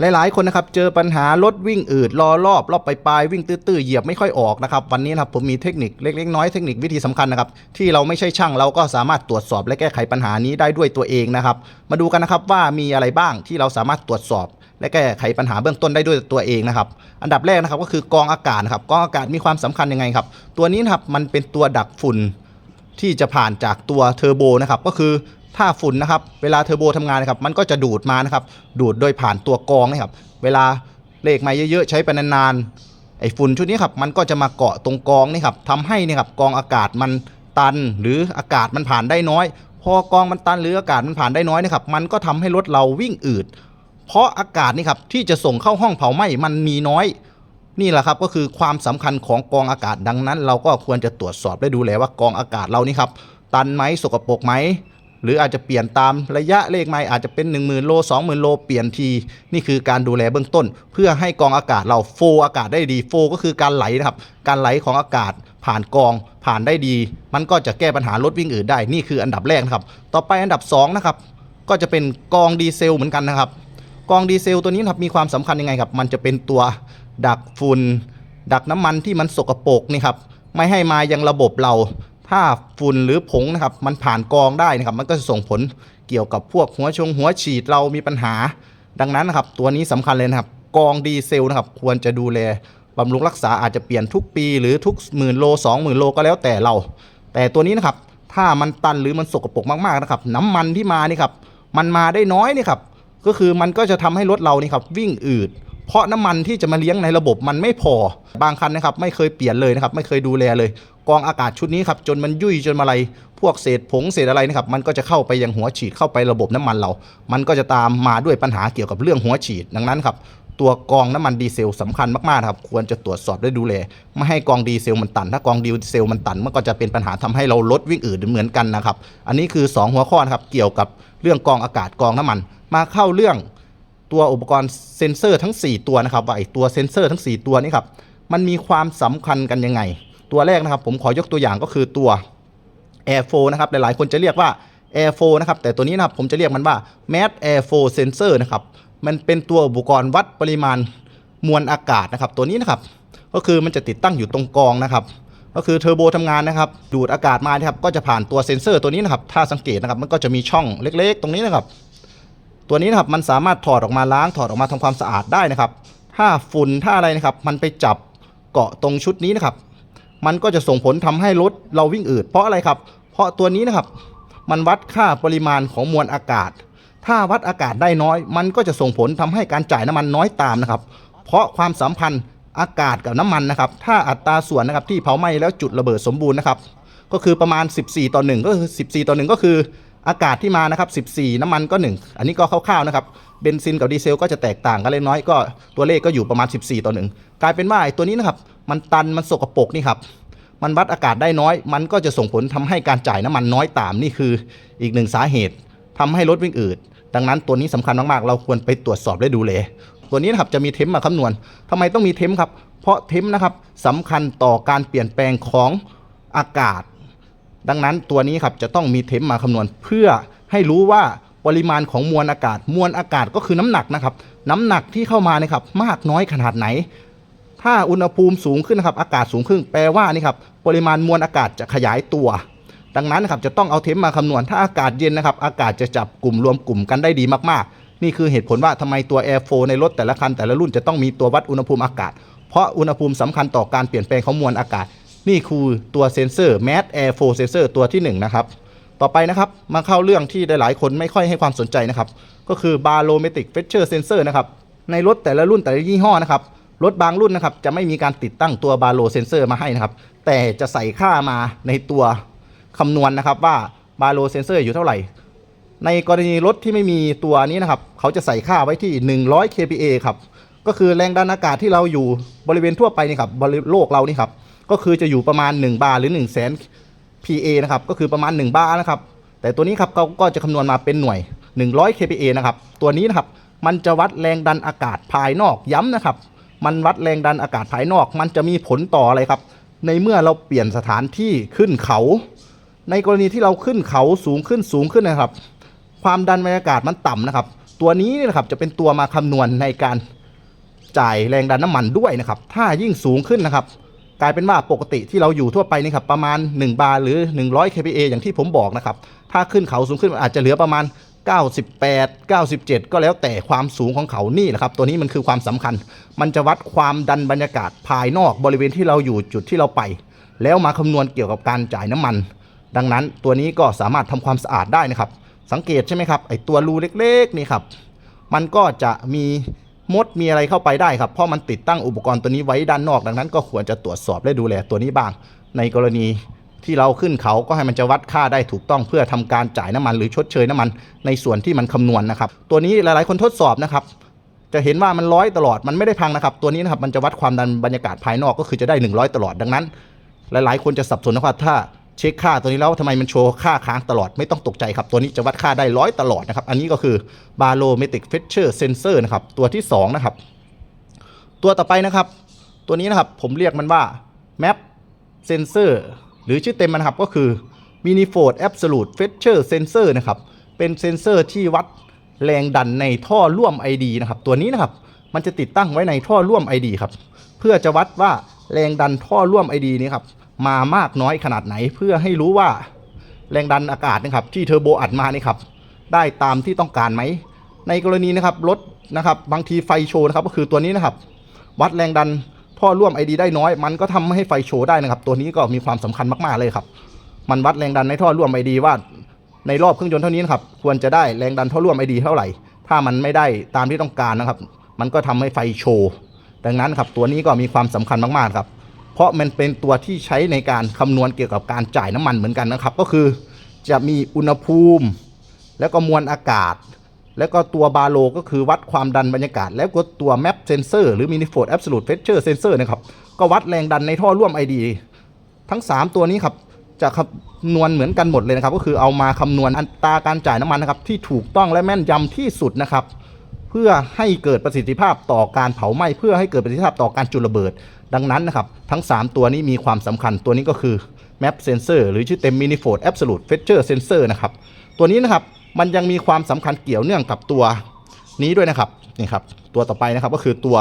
หลายๆ คนนะครับเจอปัญหารถวิ่งอืดรอรอบรอบไปปลายวิ่งตื้อๆเหยียบไม่ค่อยออกนะครับวันนี้นะครับผมมีเทคนิคเล็กๆน้อยเทคนิควิธีสำคัญนะครับที่เราไม่ใช่ช่างเราก็สามารถตรวจสอบและแก้ไขปัญหานี้ได้ด้วยตัวเองนะครับมาดูกันนะครับว่ามีอะไรบ้างที่เราสามารถตรวจสอบ และแก้ไขปัญหาเบื้องต้นได้ด้วยตัวเองนะครับอันดับแรกนะครับก็คือกองอากาศครับกองอากาศมีความสำคัญยังไงครับตัวนี้นะครับมันเป็นตัวดักฝุ่นที่จะผ่านจากตัวเทอร์โบนะครับก็คือ ถ้าฝุ่นนะครับ เวลาเทอร์โบทำงานนะครับ มันก็จะดูดมานะครับ ดูดโดยผ่านตัวกรองนะครับ เวลาเลขมาเยอะๆ ใช้ไปนานๆ ไอ้ฝุ่นชุดนี้ครับ มันก็จะมาเกาะตรงกรองนี่ครับทำให้นี่ครับกรองอากาศมันตัน หรืออากาศมันผ่านได้น้อย พอกรองมันตันหรืออากาศมันผ่านได้น้อยนะครับ มันก็ทำให้รถเราวิ่งอืด เพราะอากาศนี่ครับที่จะส่งเข้าห้องเผาไหม้มันมีน้อยนี่แหละครับก็คือความสำคัญของกรองอากาศดังนั้น เราก็ควรจะตรวจสอบและดูแลว่ากรองอากาศเรานี่ครับ ตันไหมสกปรกไหม หรืออาจจะเปลี่ยนตามระยะเลขไมล์อาจจะเป็น 1 0,000 โล 20,000 โลเปลี่ยนที นี่คือการดูแลเบื้องต้น เพื่อให้กองอากาศเราโฟอากาศได้ดีโฟก็คือการไหลนะครับ การไหลของอากาศผ่านกองผ่านได้ดี มันก็จะแก้ปัญหารถวิ่งอื่นได้ นี่คืออันดับแรกนะครับ ต่อไปอันดับสองนะครับก็จะเป็นกองดีเซลเหมือนกันนะครับ กองดีเซลตัวนี้ครับมีความสำคัญยังไงครับ มันจะเป็นตัวดักฝุ่นดักน้ำมันที่มันสกปรกนี่ครับไม่ให้มายังระบบเรา ถ้าฝุ่นหรือผงนะครับมันผ่านกรองได้นะครับ มันก็จะส่งผลเกี่ยวกับพวกหัวชงหัวฉีดเรามีปัญหา ดังนั้นนะครับ ตัวนี้สำคัญเลยนะครับกรองดีเซลนะครับ ควรจะดูแลบำรุงรักษาอาจจะเปลี่ยนทุกปีหรือทุกหมื่นโลสองหมื่นโลก็แล้วแต่เรา แต่ตัวนี้นะครับ ถ้ามันตันหรือมันสกปรกมากๆนะครับ น้ำมันที่มานี่ครับ มันมาได้น้อยนี่ครับ ก็คือมันก็จะทำให้รถเรานี่ครับวิ่งอืด เพราะน้ำมันที่จะมาเลี้ยงในระบบมันไม่พอ บางคันนะครับไม่เคยเปลี่ยนเลยนะครับไม่เคยดูแลเลย กองอากาศชุดนี้ครับจนมันยุ่ยจนมาอะไร พวกเศษผงเศษอะไรนะครับมันก็จะเข้าไปยังหัวฉีดเข้าไประบบน้ำมันเรา มันก็จะตามมาด้วยปัญหาเกี่ยวกับเรื่องหัวฉีดดังนั้นครับตัวกองน้ำมันดีเซลสำคัญมากๆครับควรจะตรวจสอบและดูแลไม่ให้กองดีเซลมันตัน ถ้ากองดีเซลมันตันมันก็จะเป็นปัญหาทำให้เราลดวิ่งอืดเหมือนกันนะครับ อันนี้คือ 2 หัวข้อนะครับเกี่ยวกับเรื่องกองอากาศกองน้ำมัน มาเข้าเรื่อง ตัวอุปกรณ์เซ็นเซอร์ทั้ง 4 ตัวนะครับว่าไอตัวเซ็นเซอร์ทั้ง 4 ตัวนี้ครับมันมีความสำคัญกันยังไง ตัวแรกนะครับผมขอยกตัวอย่างก็คือตัว Air 4นะครับหลายๆคนจะเรียกว่า Air 4นะครับแต่ตัวนี้นะครับผมจะเรียกมันว่า Mass Air 4 Sensor นะครับมันเป็นตัวอุปกรณ์วัดปริมาณมวลอากาศนะครับ ตัวนี้นะครับก็คือมันจะติดตั้งอยู่ตรงกองนะครับ ก็คือเทอร์โบทำงานนะครับดูดอากาศมานะครับก็จะผ่านตัวเซ็นเซอร์ตัวนี้นะครับถ้าสังเกตนะครับมันก็จะมีช่องเล็ก ๆ ตรงนี้นะครับ ตัวนี้นะครับมันสามารถถอดออกมาล้างถอดออกมาทำความสะอาดได้นะครับ ถ้าฝุ่นถ้าอะไรนะครับ มันไปจับเกาะตรงชุดนี้นะครับ มันก็จะส่งผลทำให้รถเราวิ่งอืดเพราะอะไรครับ เพราะตัวนี้นะครับ มันวัดค่าปริมาณของมวลอากาศ ถ้าวัดอากาศได้น้อย มันก็จะส่งผลทำให้การจ่ายน้ำมันน้อยตามนะครับ เพราะความสัมพันธ์อากาศกับน้ำมันนะครับ ถ้าอัตราส่วนนะครับที่เผาไหม้แล้วจุดระเบิดสมบูรณ์นะครับ ก็คือประมาณ 14 ต่อ 1 ก็คือ 14 ต่อ 1 ก็คือ อากาศที่มานะครับ 14 น้ำมันก็ 1 อันนี้ก็คร่าวๆนะครับ เบนซินกับดีเซลก็จะแตกต่างกันเล็กน้อยก็ตัวเลขก็อยู่ประมาณ 14 ต่อ 1 กลายเป็นว่าไอ้ตัวนี้นะครับ มันตันมันสกปรกนี่ครับ มันวัดอากาศได้น้อย มันก็จะส่งผลทำให้การจ่ายน้ำมันน้อยตามนี่คืออีกหนึ่งสาเหตุทำให้รถวิ่งอืด ดังนั้นตัวนี้สำคัญมากๆ เราควรไปตรวจสอบและดูแลยตัวนี้นะครับจะมีเทมมาคำนวณทำไมต้องมีเทมครับ เพราะเทมนะครับสำคัญต่อการเปลี่ยนแปลงของอากาศ ดังนั้นตัวนี้ครับจะต้องมีเทมมาคำนวณเพื่อให้รู้ว่าปริมาณของมวลอากาศ มวลอากาศก็คือน้ำหนักนะครับ น้ำหนักที่เข้ามานะครับมากน้อยขนาดไหน ถ้าอุณหภูมิสูงขึ้นนะครับอากาศสูงขึ้นแปลว่านี่ครับปริมาณมวลอากาศจะขยายตัว ดังนั้นนะครับจะต้องเอาเทมมาคำนวณถ้าอากาศเย็นนะครับ อากาศจะจับกลุ่มรวมกลุ่มกันได้ดีมากๆ นี่คือเหตุผลว่าทำไมตัว Air 4ในรถแต่ละคันแต่ละรุ่นจะต้องมีตัววัดอุณหภูมิอากาศ เพราะอุณหภูมิสำคัญต่อการเปลี่ยนแปลงของมวลอากาศ นี่คือตัวเซนเซอร์ Mass Air 4 Sensor ตัวที่1นะครับ ต่อไปนะครับมาเข้าเรื่องที่หลายๆคนไม่ค่อยให้ความสนใจนะครับ ก็คือ Barometric Pressure Sensor นะครับ ในรถแต่ละรุ่นแต่ละยี่ห้อนะครับ รถบางรุ่นนะครับจะไม่มีการติดตั้งตัวบาโลเซนเซอร์มาให้นะครับ แต่จะใส่ค่ามาในตัวคำนวณนะครับว่าบาโลเซนเซอร์อยู่เท่าไหร่ ในกรณีรถที่ไม่มีตัวนี้นะครับ เขาจะใส่ค่าไว้ที่ 100 kPa ครับ ก็คือแรงดันอากาศที่เราอยู่บริเวณทั่วไปนี่ครับบริโลกเรานี่ครับก็คือจะอยู่ประมาณ 1 บาร์หรือ1 0 0 0 0แสน PA นะครับก็คือประมาณ 1 บาร์นะครับแต่ตัวนี้ครับเขาก็จะคำนวณมาเป็นหน่วย 100 kPa นะครับตัวนี้นะครับมันจะวัดแรงดันอากาศภายนอกย้ำนะครับ มันวัดแรงดันอากาศภายนอก มันจะมีผลต่ออะไรครับ ในเมื่อเราเปลี่ยนสถานที่ขึ้นเขา ในกรณีที่เราขึ้นเขาสูงขึ้นสูงขึ้นนะครับ ความดันบรรยากาศมันต่ำนะครับ ตัวนี้นี่นะครับจะเป็นตัวมาคำนวณในการ จ่ายแรงดันน้ำมันด้วยนะครับ ถ้ายิ่งสูงขึ้นนะครับ กลายเป็นว่าปกติที่เราอยู่ทั่วไปนี่ครับประมาณ 1 บาร์หรือ 100 kPa อย่างที่ผมบอกนะครับ ถ้าขึ้นเขาสูงขึ้นอาจจะเหลือประมาณ 98 97 ก็แล้วแต่ความสูงของเขานี่แหละครับ ตัวนี้มันคือความสำคัญ มันจะวัดความดันบรรยากาศภายนอกบริเวณที่เราอยู่จุดที่เราไป แล้วมาคำนวณเกี่ยวกับการจ่ายน้ำมัน ดังนั้นตัวนี้ก็สามารถทำความสะอาดได้นะครับ สังเกตใช่ไหมครับไอตัวรูเล็กๆนี่ครับ มันก็จะมี มดมีอะไรเข้าไปได้ครับ เพราะมันติดตั้งอุปกรณ์ตัวนี้ไว้ด้านนอก ดังนั้นก็ควรจะตรวจสอบและดูแลตัวนี้บ้าง ในกรณีที่เราขึ้นเขาก็ให้มันจะวัดค่าได้ถูกต้องเพื่อทำการจ่ายน้ำมันหรือชดเชยน้ำมัน ในส่วนที่มันคำนวณนะครับ ตัวนี้หลายๆคนทดสอบนะครับ จะเห็นว่ามันร้อยตลอดมันไม่ได้พังนะครับ ตัวนี้นะครับมันจะวัดความดันบรรยากาศภายนอกก็คือจะได้ 100 ตลอดดังนั้น หลายๆ คนจะสับสนนะครับถ้า เช็คค่าตัวนี้แล้วทำไมมันโชว์ค่าค้างตลอดไม่ต้องตกใจครับ ตัวนี้จะวัดค่าได้ร้อยตลอดนะครับ อันนี้ก็คือ barometric pressure sensor นะครับ ตัวที่ 2 นะครับ ตัวต่อไปนะครับ ตัวนี้นะครับผมเรียกมันว่า map sensor หรือชื่อเต็มมันครับก็คือ Minifold Absolute Pressure Sensor นะครับ เป็นเซนเซอร์ที่วัดแรงดันในท่อร่วม ID นะครับ ตัวนี้นะครับมันจะติดตั้งไว้ในท่อร่วม ID ครับ เพื่อจะวัดว่าแรงดันท่อร่วม ID นี้ครับ มามากน้อยขนาดไหน เพื่อให้รู้ว่าแรงดันอากาศนะครับที่เทอร์โบอัดมานี่ครับได้ตามที่ต้องการไหม ในกรณีนะครับรถนะครับบางทีไฟโชว์นะครับก็คือตัวนี้นะครับ วัดแรงดันท่อร่วม ID ได้น้อย มันก็ทำให้ไฟโชว์ได้นะครับ ตัวนี้ก็มีความสำคัญมากๆเลยครับ มันวัดแรงดันในท่อร่วม ID ว่าในรอบเครื่องยนต์เท่านี้นครับควรจะได้แรงดันท่อร่วม ID เท่าไหร่ ถ้ามันไม่ได้ตามที่ต้องการนะครับ มันก็ทำให้ไฟโชว์ดังนั้นครับตัวนี้ก็มีความสำคัญมากๆครับ เพราะมันเป็นตัวที่ใช้ในการคำนวณเกี่ยวกับการจ่ายน้ำมันเหมือนกันนะครับ ก็คือจะมีอุณหภูมิ แล้วก็มวลอากาศ แล้วก็ตัวบาโลก็คือวัดความดันบรรยากาศ แล้วก็ตัว map sensor หรือ manifold absolute pressure sensor นะครับก็วัดแรงดันในท่อร่วม ID ทั้ง 3 ตัวนี้ครับจะคำนวณเหมือนกันหมดเลยนะครับ ก็คือเอามาคำนวณอัตราการจ่ายน้ำมันนะครับ ที่ถูกต้องและแม่นยำที่สุดนะครับ เพื่อให้เกิดประสิทธิภาพต่อการเผาไหม้เพื่อให้เกิดประสิทธิภาพต่อการจุดระเบิด ดังนั้นนะครับ ทั้ง 3 ตัวนี้มีความสำคัญตัวนี้ก็คือ map sensor หรือชื่อเต็ม manifold absolute pressure sensor นะครับ ตัวนี้นะครับมันยังมีความสำคัญเกี่ยวเนื่องกับตัวนี้ด้วยนะครับนี่ครับตัวต่อไปนะครับก็คือตัว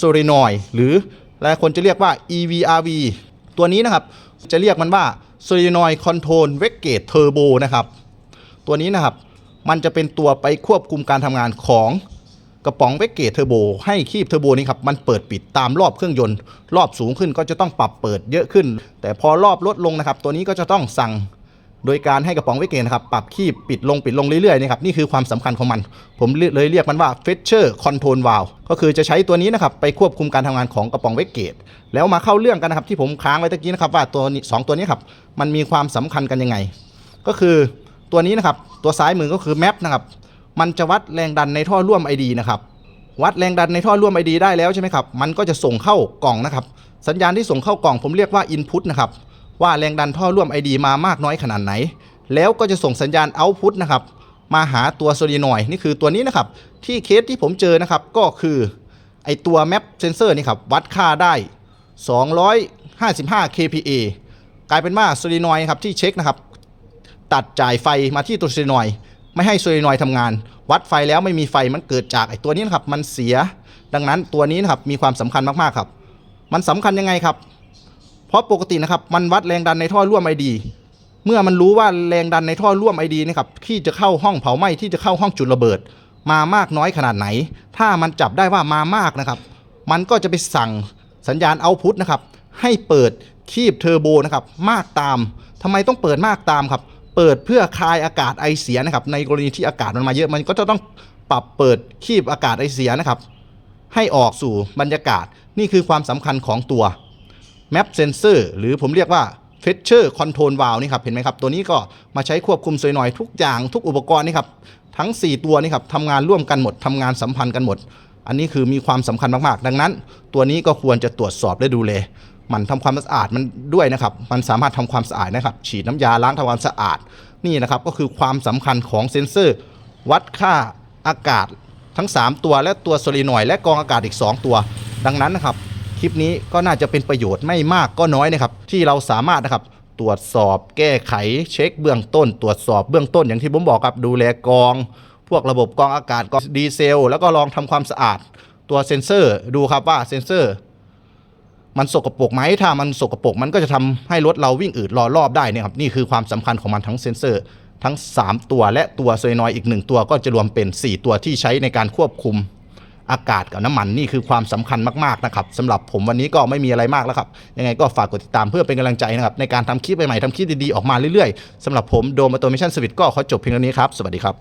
solenoid หรือหลายคนจะเรียกว่า EVRV ตัวนี้นะครับจะเรียกมันว่า solenoid control weighted turbo นะครับตัวนี้นะครับมันจะเป็นตัวไปควบคุมการทำงานของ กระป๋องเวกเกตเทอร์โบให้คีบเทอร์โบนี้ครับมันเปิดปิดตามรอบเครื่องยนต์ รอบสูงขึ้นก็จะต้องปรับเปิดเยอะขึ้น แต่พอรอบลดลงนะครับตัวนี้ก็จะต้องสั่งโดยการให้กระป๋องเวกเกตนะครับปรับคีบปิดลงปิดลงเรื่อยๆนะครับนี่คือความสำคัญของมัน ผมเลยเรียกมันว่า Fetcher Control Valve ก็คือจะใช้ตัวนี้นะครับไปควบคุมการทำงานของกระป๋องเวกเกตแล้วมาเข้าเรื่องกันนะครับที่ผมค้างไว้ตะกี้นะครับว่าตัวสองตัวนี้ครับมันมีความสำคัญกันยังไง ก็คือตัวนี้นะครับตัวซ้ายมือก็คือแมปนะครับ มันจะวัดแรงดันในท่อร่วม ID นะครับ วัดแรงดันในท่อร่วม ID ได้แล้วใช่ไหมครับ มันก็จะส่งเข้ากล่องนะครับ สัญญาณที่ส่งเข้ากล่องผมเรียกว่า Input นะครับ ว่าแรงดันท่อร่วม ID มามากน้อยขนาดไหน แล้วก็จะส่งสัญญาณ Output นะครับ มาหาตัวโซลีนอยนี่คือตัวนี้นะครับ ที่เคสที่ผมเจอนะครับ ก็คือไอตัว Map Sensor นี่ครับ วัดค่าได้ 255 kPa กลายเป็นว่าโซลีนอยครับที่เช็คนะครับ ตัดจ่ายไฟมาที่ตัวโซลีนอย ไม่ให้โซลีนอยด์ทำงาน วัดไฟแล้วไม่มีไฟมันเกิดจากไอ้ตัวนี้นะครับมันเสีย ดังนั้นตัวนี้นะครับมีความสำคัญมากๆครับ มันสำคัญยังไงครับ เพราะปกตินะครับมันวัดแรงดันในท่อร่วมไอดีเมื่อมันรู้ว่าแรงดันในท่อร่วมไอดีนะครับที่จะเข้าห้องเผาไหม้ที่จะเข้าห้องจุดระเบิด มามากน้อยขนาดไหน ถ้ามันจับได้ว่ามามากนะครับ มันก็จะไปสั่งสัญญาณเอาพุทนะครับให้เปิดคีบเทอร์โบนะครับมากตามทำไมต้องเปิดมากตามครับ เปิดเพื่อคลายอากาศไอเสียนะครับในกรณีที่อากาศมันมาเยอะมันก็จะต้องปรับเปิดคีบอากาศไอเสียนะครับ ให้ออกสู่บรรยากาศนี่คือความสำคัญของตัว Map Sensor หรือผมเรียกว่า Pressure Control Valve นี่ครับเห็นไหมครับ ตัวนี้ก็มาใช้ควบคุมซอยหน่อยทุกอย่างทุกอุปกรณ์นี่ครับทั้ง 4 ตัวนี่ครับทำงานร่วมกันหมดทำงานสัมพันธ์กันหมด อันนี้คือมีความสำคัญมากๆ ดังนั้น ตัวนี้ก็ควรจะตรวจสอบและดูแล มันทำความสะอาดมันด้วยนะครับ มันสามารถทำความสะอาดนะครับ ฉีดน้ำยาล้างทำความสะอาดนี่นะครับ ก็คือความสำคัญของเซ็นเซอร์ วัดค่าอากาศทั้ง 3 ตัวและตัวโซลีนอยและกองอากาศอีก 2 ตัว ดังนั้นนะครับ คลิปนี้ก็น่าจะเป็นประโยชน์ไม่มากก็น้อยนะครับ ที่เราสามารถนะครับตรวจสอบแก้ไขเช็คเบื้องต้น ตรวจสอบเบื้องต้นอย่างที่ผมบอกครับดูแลกอง พวกระบบกองอากาศกองดีเซล แล้วก็ลองทำความสะอาดตัวเซ็นเซอร์ ดูครับว่าเซ็นเซอร์ มันสกปรกไหมถ้ามันสกปรกมันก็จะทำให้รถเราวิ่งอืดรอรอบได้เนี่ยครับนี่คือความสำคัญของมันทั้งเซ็นเซอร์ ทั้ง 3 ตัวและตัวโซยนอยอีก 1 ตัวก็จะรวมเป็น 4 ตัวที่ใช้ในการควบคุมอากาศกับน้ำมันนี่คือความสำคัญมากๆนะครับสำหรับผมวันนี้ก็ไม่มีอะไรมากแล้วครับ ยังไงก็ฝากกดติดตามเพื่อเป็นกำลังใจนะครับในการทำคลิปใหม่ๆทำคลิปดีๆออกมาเรื่อยๆสำหรับผมโดมอโตเมชันสวิตก็ขอจบเพียงเท่านี้ครับ สวัสดีครับ